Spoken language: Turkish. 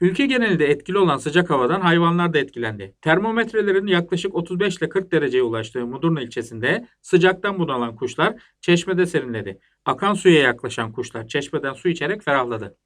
Ülke genelinde etkili olan sıcak havadan hayvanlar da etkilendi. Termometrelerin yaklaşık 35 ile 40 dereceye ulaştığı Mudurnu ilçesinde sıcaktan bunalan kuşlar çeşmede serinledi. Akan suya yaklaşan kuşlar çeşmeden su içerek ferahladı.